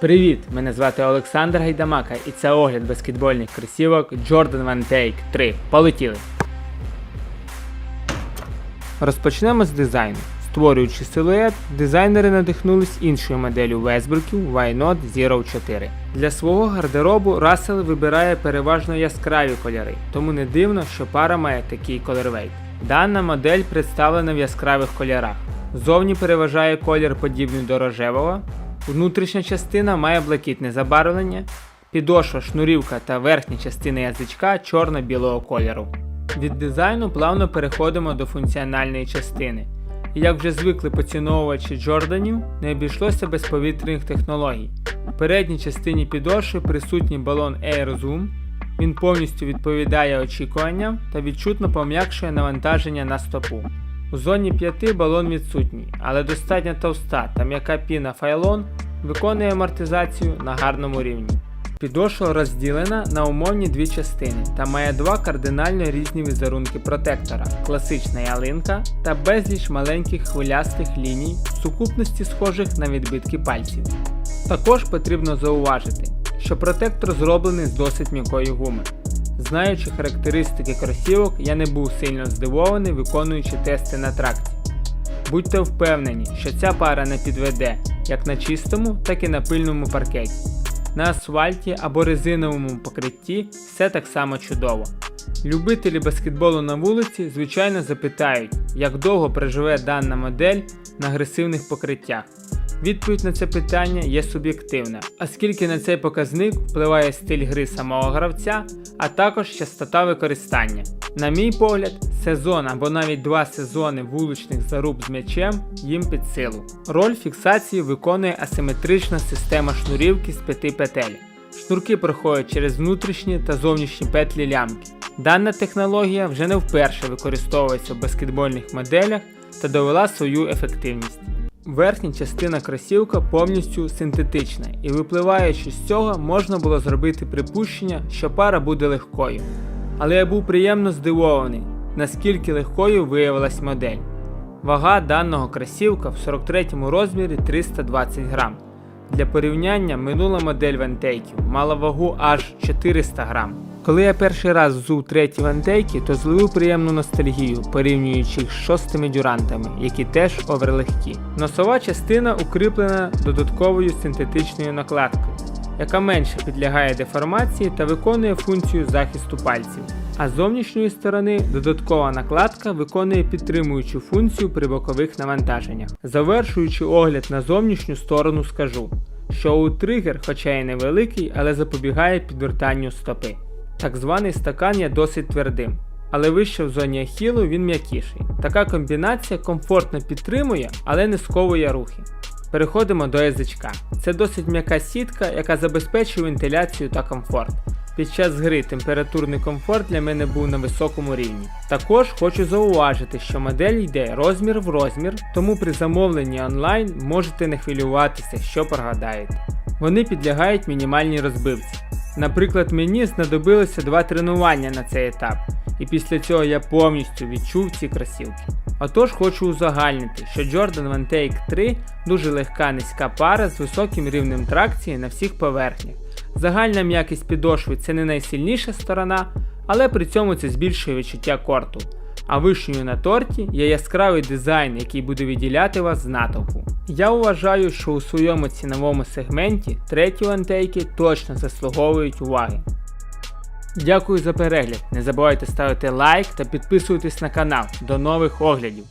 Привіт! Мене звати Олександр Гайдамака і це огляд баскетбольних кросівок Jordan One Take 3. Полетіли! Розпочнемо з дизайну. Створюючи силует, дизайнери надихнулись іншою моделлю Весбруків Wynot Zero 4. Для свого гардеробу Рассел вибирає переважно яскраві кольори, тому не дивно, що пара має такий колорвейт. Дана модель представлена в яскравих кольорах. Зовні переважає колір подібний до рожевого, внутрішня частина має блакитне забарвлення, підошва, шнурівка та верхня частина язичка чорно-білого кольору. Від дизайну плавно переходимо до функціональної частини. Як вже звикли поціновувачі Джорданів, не обійшлося без повітряних технологій. У передній частині підошви присутній балон Air Zoom. Він повністю відповідає очікуванням та відчутно пом'якшує навантаження на стопу. У зоні 5 балон відсутній, але достатньо товста та м'яка піна файлон виконує амортизацію на гарному рівні. Підошва розділена на умовні дві частини та має два кардинально різні візерунки протектора: класична ялинка та безліч маленьких хвилястих ліній, в сукупності схожих на відбитки пальців. Також потрібно зауважити, що протектор зроблений з досить м'якої гуми. Знаючи характеристики кросівок, я не був сильно здивований, виконуючи тести на тракті. Будьте впевнені, що ця пара не підведе як на чистому, так і на пильному паркеті. На асфальті або резиновому покритті все так само чудово. Любителі баскетболу на вулиці, звичайно, запитають, як довго проживе дана модель на агресивних покриттях. Відповідь на це питання є суб'єктивна, оскільки на цей показник впливає стиль гри самого гравця, а також частота використання. На мій погляд, сезон або навіть два сезони вуличних заруб з м'ячем їм під силу. Роль фіксації виконує асиметрична система шнурівки з п'яти петель. Шнурки проходять через внутрішні та зовнішні петлі лямки. Дана технологія вже не вперше використовується в баскетбольних моделях та довела свою ефективність. Верхня частина кросівка повністю синтетична, і випливаючи з цього, можна було зробити припущення, що пара буде легкою. Але я був приємно здивований, наскільки легкою виявилась модель. Вага даного кросівка в 43 розмірі 320 грам. Для порівняння минула модель вантейків мала вагу аж 400 грам. Коли я перший раз взув треті вантейки, то зловив приємну ностальгію, порівнюючи їх з шостими дюрантами, які теж оверлегкі. Носова частина укріплена додатковою синтетичною накладкою, яка менше підлягає деформації та виконує функцію захисту пальців. А з зовнішньої сторони додаткова накладка виконує підтримуючу функцію при бокових навантаженнях. Завершуючи огляд на зовнішню сторону, скажу, що у тригер, хоча і невеликий, але запобігає підвертанню стопи. Так званий стакан є досить твердим, але вище в зоні ахілу він м'якіший. Така комбінація комфортно підтримує, але не сковує рухи. Переходимо до язичка. Це досить м'яка сітка, яка забезпечує вентиляцію та комфорт. Під час гри температурний комфорт для мене був на високому рівні. Також хочу зауважити, що модель йде розмір в розмір, тому при замовленні онлайн можете не хвилюватися, що прогадаєте. Вони підлягають мінімальній розбивці. Наприклад, мені знадобилося два тренування на цей етап, і після цього я повністю відчув ці кросівки. Отож хочу узагальнити, що Jordan One Take 3 дуже легка низька пара з високим рівнем тракції на всіх поверхнях. Загальна м'якість підошви це не найсильніша сторона, але при цьому це збільшує відчуття корту. А вишнею на торті є яскравий дизайн, який буде відділяти вас з натовпу. Я вважаю, що у своєму ціновому сегменті треті антейки точно заслуговують уваги. Дякую за перегляд. Не забувайте ставити лайк та підписуйтесь на канал. До нових оглядів.